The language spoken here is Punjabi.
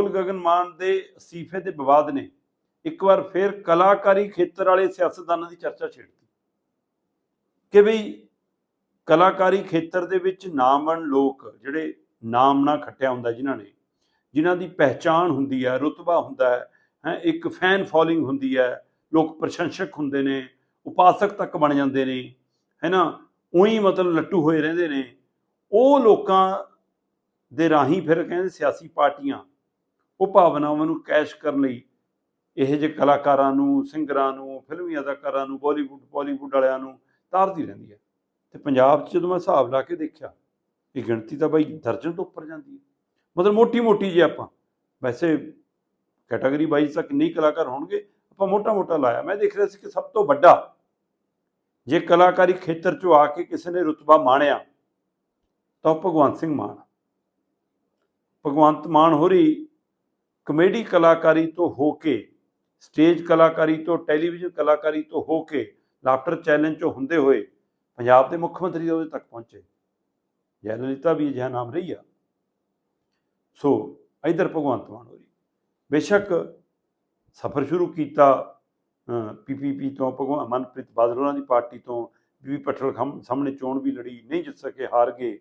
ਅਨਮੋਲ ਗਗਨ ਮਾਨ ਦੇ ਅਸੀਫੇ ਦੇ ਵਿਵਾਦ ਨੇ ਇੱਕ ਵਾਰ ਫਿਰ ਕਲਾਕਾਰੀ ਖੇਤਰ ਵਾਲੇ ਸਿਆਸਤਦਾਨਾਂ ਦੀ ਚਰਚਾ ਛੇੜਤੀ ਕਿ ਵੀ ਕਲਾਕਾਰੀ ਖੇਤਰ ਦੇ ਵਿੱਚ ਨਾਮਵਨ ਲੋਕ ਜਿਹੜੇ ਨਾਮ ਨਾ ਖੱਟਿਆ ਹੁੰਦਾ ਜਿਨ੍ਹਾਂ ਨੇ, ਜਿਨ੍ਹਾਂ ਦੀ ਪਹਿਚਾਣ ਹੁੰਦੀ ਹੈ, ਰੁਤਬਾ ਹੁੰਦਾ ਹੈ ਹੈ, ਇੱਕ ਫੈਨ ਫੋਲੋਇੰਗ ਹੁੰਦੀ ਹੈ, ਲੋਕ ਪ੍ਰਸ਼ੰਸਕ ਹੁੰਦੇ ਨੇ, ਉਪਾਸਕ ਤੱਕ ਬਣ ਜਾਂਦੇ ਨੇ, ਹੈਨਾ, ਉਹੀ ਮਤਲਬ ਲੱਟੂ ਹੋਏ ਰਹਿੰਦੇ ਨੇ, ਉਹ ਲੋਕਾਂ ਦੇ ਰਾਹੀਂ ਫਿਰ ਕਹਿੰਦੇ ਸਿਆਸੀ ਪਾਰਟੀਆਂ ਉਹ ਭਾਵਨਾਵਾਂ ਨੂੰ ਕੈਸ਼ ਕਰਨ ਲਈ ਇਹ ਜਿਹੇ ਕਲਾਕਾਰਾਂ ਨੂੰ, ਸਿੰਗਰਾਂ ਨੂੰ ਫਿਲਮੀ ਅਦਾਕਾਰਾਂ ਨੂੰ, ਬਾਲੀਵੁੱਡ ਬਾਲੀਵੁੱਡ ਵਾਲਿਆਂ ਨੂੰ ਤਾਰਦੀ ਰਹਿੰਦੀ ਹੈ। ਤੇ ਪੰਜਾਬ 'ਚ ਜਦੋਂ ਮੈਂ ਹਿਸਾਬ ਲਾ ਕੇ ਦੇਖਿਆ, ਇਹ ਗਿਣਤੀ ਤਾਂ ਬਾਈ ਦਰਜਨ ਤੋਂ ਉੱਪਰ ਜਾਂਦੀ ਹੈ। ਮਤਲਬ ਮੋਟੀ ਮੋਟੀ ਜੇ ਆਪਾਂ, ਵੈਸੇ ਕੈਟਾਗਰੀ ਵਾਈਜ਼ ਤੱਕ ਨਹੀਂ ਕਲਾਕਾਰ ਹੋਣਗੇ, ਆਪਾਂ ਮੋਟਾ ਮੋਟਾ ਲਾਇਆ। ਮੈਂ ਦੇਖ ਰਿਹਾ ਸੀ ਕਿ ਸਭ ਤੋਂ ਵੱਡਾ ਜੇ ਕਲਾਕਾਰੀ ਖੇਤਰ 'ਚੋਂ ਆ ਕੇ ਕਿਸੇ ਨੇ ਰੁਤਬਾ ਮਾਣਿਆ, ਤਾਂ ਉਹ ਭਗਵੰਤ ਸਿੰਘ ਮਾਨ ਭਗਵੰਤ ਮਾਨ ਹੋਰੀ ਕਮੇਡੀ ਕਲਾਕਾਰੀ ਤੋਂ ਹੋ ਕੇ, ਸਟੇਜ ਕਲਾਕਾਰੀ ਤੋਂ, ਟੈਲੀਵਿਜ਼ਨ ਕਲਾਕਾਰੀ ਤੋਂ ਹੋ ਕੇ, ਲਾਫਟਰ ਚੈਲੰਜ 'ਚੋਂ ਹੁੰਦੇ ਹੋਏ, ਪੰਜਾਬ ਦੇ ਮੁੱਖ ਮੰਤਰੀ ਉਹਦੇ ਤੱਕ ਪਹੁੰਚੇ। ਜੈਲਲਿਤਾ ਵੀ ਅਜਿਹਾ ਨਾਮ ਰਹੀ ਆ। ਸੋ, ਇਧਰ ਭਗਵੰਤ ਮਾਨ ਹੋਰੀ, ਬੇਸ਼ੱਕ ਸਫ਼ਰ ਸ਼ੁਰੂ ਕੀਤਾ ਪੀਪੀਪੀ ਤੋਂ, ਭਗਵਾਨ ਮਨਪ੍ਰੀਤ ਬਾਦਲ ਹੋਰਾਂ ਦੀ ਪਾਰਟੀ ਤੋਂ, ਬੀਬੀ ਪਟਲ ਖਮ, ਸਾਹਮਣੇ ਚੋਣ ਵੀ ਲੜੀ, ਨਹੀਂ ਜਿੱਤ ਸਕੇ, ਹਾਰ ਗਏ।